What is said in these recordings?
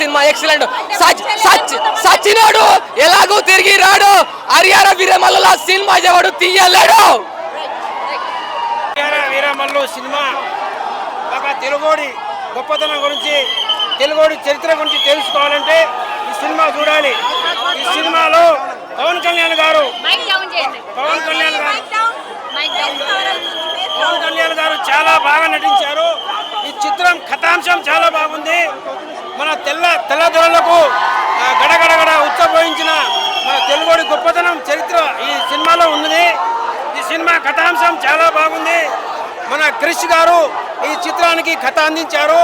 Cinema excellent. Such such సచ్చినోడు ఎలాగూ తిరిగి రాడు. హరిహర వీరమల్ల సినిమా ఎవడు తీయలేడు. వీర వీరమల్లు సినిమా. ఒక తెలుగోడి గొప్పతనం గురించి తెలుగోడి చరిత్ర గురించి తెలుసుకోవాలంటే ఈ సినిమా చూడాలి. ఈ సినిమాలో పవన్ కళ్యాణ్ గారు మైక్ డౌన్ చేయండి. పవన్ కళ్యాణ్ గారు పవన్ కళ్యాణ్ గారు చాలా బాగా నటించారు. ఈ చిత్రం కథాంశం చాలా బాగుంది. మన తెల్ల తెల్లదొరలకు గడగడగడ ఉత్సవించిన మన తెలుగుడి గొప్పతనం చరిత్ర ఈ సినిమాలో ఉన్నది. ఈ సినిమా కథాంశం చాలా బాగుంది. మన క్రిష్ గారు ఈ చిత్రానికి కథ అందించారు.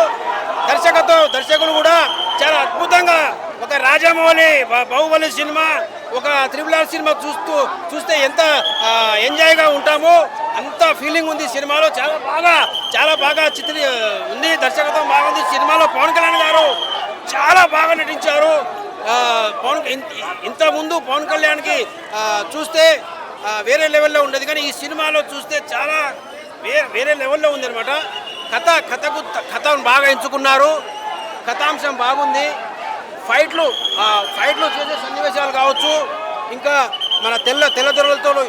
దర్శకతో దర్శకులు కూడా చాలా అద్భుతంగా ఒక రాజమౌళి బాహుబలి సినిమా ఒక త్రిబుల్ ఆర్ సినిమా చూస్తూ చూస్తే ఎంత ఎంజాయ్గా ఉంటామో అంత ఫీలింగ్ ఉంది సినిమాలో. చాలా బాగా చాలా బాగా చిత్ర ఉంది. దర్శకత్వం బాగుంది. సినిమాలో పవన్ బాగా నటించారు. పవన్ ఇంత- ముందు పవన్ కళ్యాణ్కి చూస్తే వేరే లెవెల్లో ఉండేది. కానీ ఈ సినిమాలో చూస్తే చాలా వేరే వేరే లెవెల్లో ఉంది అనమాట కథ కథకు కథను బాగా ఎంచుకున్నారు. కథాంశం బాగుంది. ఫైట్లు ఫైట్లు చేసే సన్నివేశాలు కావచ్చు. ఇంకా మన తెల్ల తెల్లదొరలతో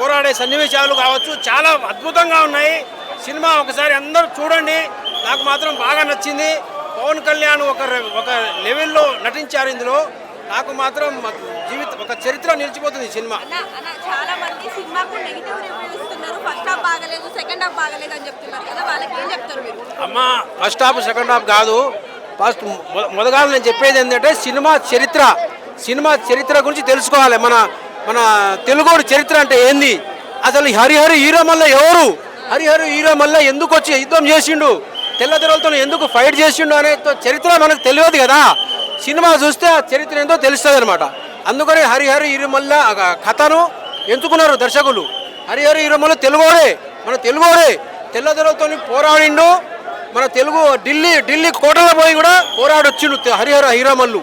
పోరాడే సన్నివేశాలు కావచ్చు. చాలా అద్భుతంగా ఉన్నాయి. సినిమా ఒకసారి అందరూ చూడండి. నాకు మాత్రం బాగా నచ్చింది. పవన్ కళ్యాణ్ ఒక ఒక లెవెల్లో నటించారు ఇందులో. నాకు మాత్రం జీవిత ఒక చరిత్ర నిలిచిపోతుంది ఈ సినిమా. చాలా మంది సినిమాకు నెగిటివ్ రివ్యూ ఇస్తున్నారు. ఫస్ట్ హాఫ్ బాగలేదు సెకండ్ హాఫ్ బాగలేదు అని చెప్తున్నారు కదా వాళ్ళకి ఏం చెప్తారు మీరు? అమ్మా ఫస్ట్ హాఫ్ సెకండ్ హాఫ్ కాదు. ఫస్ట్ మొ- మొదగా నేను చెప్పేది ఏంటంటే సినిమా చరిత్ర. సినిమా చరిత్ర గురించి తెలుసుకోవాలి. మన మన తెలుగుడు చరిత్ర అంటే ఏంది? అసలు హరిహరి హీరోమల్ల ఎవరు? హరిహరి హీరోమల్ల ఎందుకు వచ్చి యుద్ధం చేసిండు? తెల్లదొరలతో ఎందుకు ఫైట్ చేసిండు అనే చరిత్ర మనకు తెలియదు కదా. సినిమా చూస్తే ఆ చరిత్ర ఏందో తెలుస్తుంది అనమాట అందుకని హరిహరి ఇరుమల్ల ఆ కథను ఎంచుకున్నారు దర్శకులు. హరిహరి ఇరుమల్ల తెలుగోడే మన తెలుగోడే. తెల్లదొరలతో పోరాడిండు. మన తెలుగు ఢిల్లీ ఢిల్లీ కోటలో పోయి కూడా పోరాడొచ్చిండు హరిహర హీరామల్లు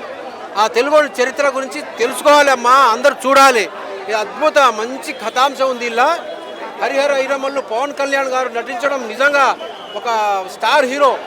ఆ తెలుగు చరిత్ర గురించి తెలుసుకోవాలి అమ్మా అందరు చూడాలి. ఇది అద్భుత మంచి కథాంశం ఉంది ఇలా. హరిహర హీరామల్లు పవన్ కళ్యాణ్ గారు నటించడం నిజంగా ఒక స్టార్ హీరో.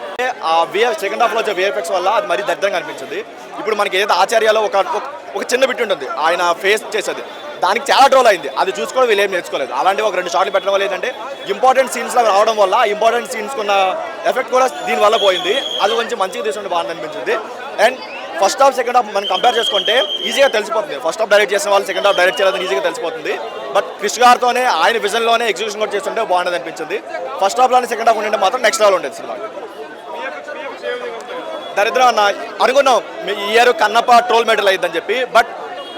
ఆ విఎఫ్ సెకండ్ హాఫ్లో వచ్చే విఎఫ్ఎక్స్ వల్ల అది మరీ దరిద్రంగా అనిపించింది. ఇప్పుడు మనకి ఏదైతే ఆచార్యాలో ఒక ఒక- చిన్న బిట్ ఉంటుంది ఆయన ఫేస్ చేసేది. దానికి చాలా ట్రోల్ అయింది. అది చూసుకోవడం వీళ్ళు ఏం నేర్చుకోలేదు. అలాంటి ఒక రెండు షార్ట్లు పెట్టడం వల్ల ఏంటంటే ఇంపార్టెంట్ సీన్స్ రావడం వల్ల ఇంపార్టెంట్ సీన్స్ ఉన్న ఎఫెక్ట్ కూడా దీని వల్ల పోయింది. అది కొంచెం మంచిగా తీసుకుంటే బాగుంది అనిపించింది. And first half second half మనం కంపేర్ చేసుకుంటే ఈజీగా తెలిసిపోతుంది. ఫస్ట్ హాఫ్ డైరెక్ట్ చేసిన వాళ్ళు సెకండ్ హాఫ్ డైరెక్ట్ చేయాలని ఈజీగా తెలిసిపోతుంది. బట్ క్రిష్ గారితోనే ఆయన విజన్లోనే ఎగ్జిక్యూషన్ కూడా చేస్తుంటే బాగుండదు అనిపించింది. ఫస్ట్ హాఫ్లోనే సెకండ్ హాఫ్ ఉండే మాత్రం నెక్స్ట్ లెవెల్ ఉండేది సినిమా. దరిద్రం అన్న అనుకున్నాం మీ ఈ ఇయర్ కన్నప్ప ట్రోల్ మెటీరియల్ అయిందని చెప్పి బట్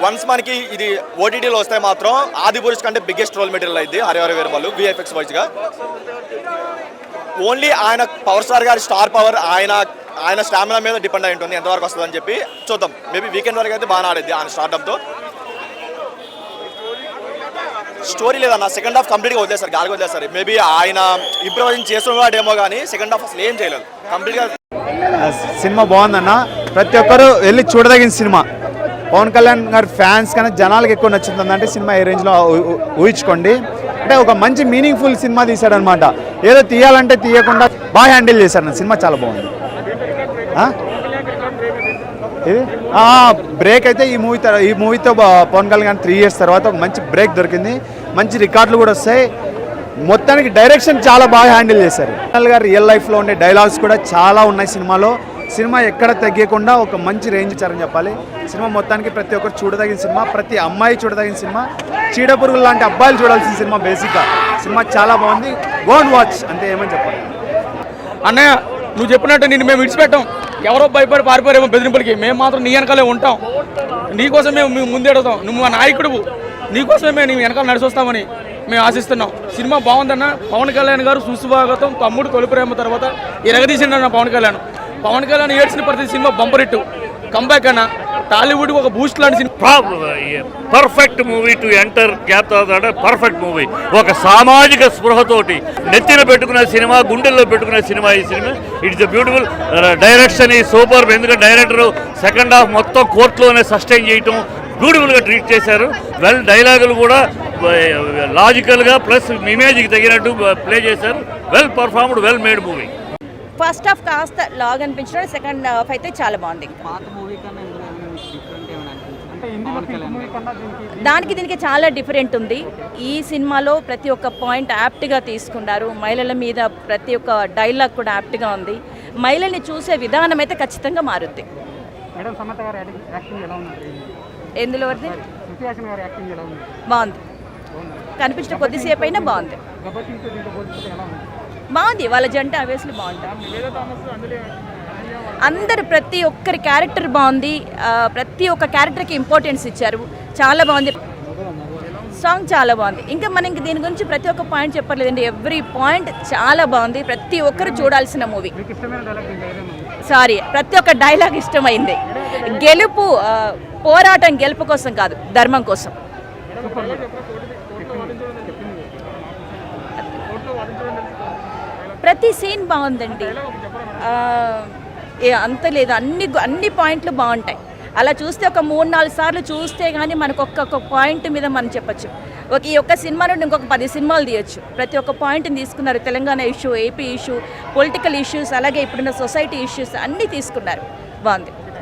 వన్స్ మనకి ఇది ఓటీటీలో వస్తే మాత్రం ఆది పురుష్ కంటే బిగ్గెస్ట్ ట్రోల్ మెటీరియల్ అయింది హరిహర వాళ్ళు విఎఫ్ఎక్స్ వైజ్గా ఓన్లీ ఆయన పవర్ స్టార్ గారి స్టార్ పవర్ ఆయన ఆయన స్టామినా మీద డిపెండ్ అయి ఉంటుంది ఎంతవరకు వస్తుందని చెప్పి చూద్దాం. మేబీ వీకెండ్ వరకు అయితే బాగా ఆడేది ఆయన స్టార్టప్తో స్టోరీ లేదన్న సెకండ్ హాఫ్ కంప్లీట్గా వదిలేస్తారు గాలికి సార్ మేబీ ఆయన ఇంప్రూవైజింగ్ చేస్తున్నవాడేమో కానీ సెకండ్ హాఫ్ అసలు ఏం చేయలేదు. కంప్లీట్గా సినిమా బాగుందన్న. ప్రతి ఒక్కరు వెళ్ళి చూడదగిన సినిమా. పవన్ కళ్యాణ్ గారి ఫ్యాన్స్ కన్నా జనాలకు ఎక్కువ నచ్చుతుందంటే సినిమా ఏ రేంజ్లో ఊ- ఊహించుకోండి. అంటే ఒక మంచి మీనింగ్ఫుల్ సినిమా తీశాడనమాట ఏదో తీయాలంటే తీయకుండా బాగా హ్యాండిల్ చేశాడు సినిమా చాలా బాగుంది. ఇది బ్రేక్ అయితే ఈ మూవీ ఈ మూవీతో పవన్ కళ్యాణ్ త్రీ ఇయర్స్ తర్వాత ఒక మంచి బ్రేక్ దొరికింది. మంచి రికార్డులు కూడా వస్తాయి. మొత్తానికి డైరెక్షన్ చాలా బాగా హ్యాండిల్ చేశారు. కళ్యాణ్ గారు రియల్ లైఫ్లో ఉండే డైలాగ్స్ కూడా చాలా ఉన్నాయి సినిమాలో. సినిమా ఎక్కడ తగ్గకుండా ఒక మంచి రేంజ్ ఇచ్చారని చెప్పాలి. సినిమా మొత్తానికి ప్రతి ఒక్కరు చూడదగిన సినిమా ప్రతి అమ్మాయి చూడదగిన సినిమా. చీడపురుగులు లాంటి అబ్బాయిలు చూడాల్సిన సినిమా బేసిక్గా సినిమా చాలా బాగుంది. గోన్ వాచ్ అంతే ఏమని చెప్పాలి? అన్నయ్య నువ్వు చెప్పినట్టు నిన్ను మేము విడిచిపెట్టాం. ఎవరో భయపడి పారిపోయారేమో బెదిరింపులకి. మేము మాత్రం నీ వెనకాలే ఉంటాం. నీకోసం మేము ముందేడతాం నువ్వు మా నాయకుడు నీకోసమే మేము నీ వెనకాల నడిచొస్తామని మేము ఆశిస్తున్నాం. సినిమా బాగుందన్న పవన్ కళ్యాణ్ గారు సుస్వాగతం. తమ్ముడు తొలిప్రేమ తర్వాత ఎరగదీసిండన్న పవన్ కళ్యాణ్. పవన్ కళ్యాణ్ ఏడ్చిన ప్రతి సినిమా బంపరిట్టు. కంబ్యాక్ అన్న. టాలీవుడ్ ఒక బూస్ట్ లాంటి cinema. Perfect movie to enter gap తర్వాత పర్ఫెక్ట్ మూవీ ఒక సామాజిక స్పృహతోటి నెత్తిన పెట్టుకునే సినిమా గుండెల్లో పెట్టుకునే సినిమా ఈ సినిమా. ఇట్స్ బ్యూటిఫుల్ డైరెక్షన్ ఈ సూపర్ ఎందుకంటే డైరెక్టర్ సెకండ్ హాఫ్ మొత్తం కోర్టులోనే సస్టైన్ చేయటం బ్యూటిఫుల్గా ట్రీట్ చేశారు. వెల్ డైలాగులు కూడా లాజికల్గా ప్లస్ ఇమేజ్కి తగినట్టు ప్లే చేశారు. Well performed well made movie first half కాస్త లాగ్ అనిపించిన సెకండ్ హాఫ్ అయితే చాలా బాగుంది. పాత మూవీ కన్నా ఇందులో ఏమైనా మీకు డిఫరెంట్ ఏమైనా అనిపించింది పవన్ కళ్యాణ్ దానికి దీనికి చాలా డిఫరెంట్ ఉంది. ఈ సినిమాలో ప్రతి ఒక్క పాయింట్ యాప్ట్గా తీసుకున్నారు. మహిళల మీద ప్రతి ఒక్క డైలాగ్ కూడా యాప్ట్గా ఉంది. మహిళల్ని చూసే విధానం అయితే ఖచ్చితంగా మారుద్ది. మేడం సమత గారి యాక్టింగ్ ఎలా ఉంది? ఎందులో బాగుంది. కనిపించిన కొద్దిసేపు అయినా బాగుంది. బాగుంది. వాళ్ళ జంట అవేస్లు బాగుంటాయి అందరు ప్రతి ఒక్కరి క్యారెక్టర్ బాగుంది. ప్రతి ఒక్క క్యారెక్టర్కి ఇంపార్టెన్స్ ఇచ్చారు. చాలా బాగుంది. సాంగ్ చాలా బాగుంది. ఇంకా మనం ఇంక దీని గురించి ప్రతి ఒక్క పాయింట్ చెప్పలేదండి. ఎవ్రీ పాయింట్ చాలా బాగుంది. ప్రతి ఒక్కరు చూడాల్సిన మూవీ సారీ ప్రతి ఒక్క డైలాగ్ ఇష్టమైంది. గెలుపు పోరాటం గెలుపు కోసం కాదు ధర్మం కోసం. ప్రతి సీన్ బాగుందండి. అంత లేదు. అన్ని అన్ని పాయింట్లు బాగుంటాయి. అలా చూస్తే ఒక మూడు నాలుగు సార్లు చూస్తే కానీ మనకు ఒక్కొక్క పాయింట్ మీద మనం చెప్పొచ్చు. ఒక ఈ ఒక్క సినిమా నుండి ఇంకొక పది సినిమాలు తీయొచ్చు. ప్రతి ఒక్క పాయింట్ని తీసుకున్నారు. Telangana issue AP issue political issues అలాగే ఇప్పుడున్న సొసైటీ ఇష్యూస్ అన్నీ తీసుకున్నారు. బాగుంది.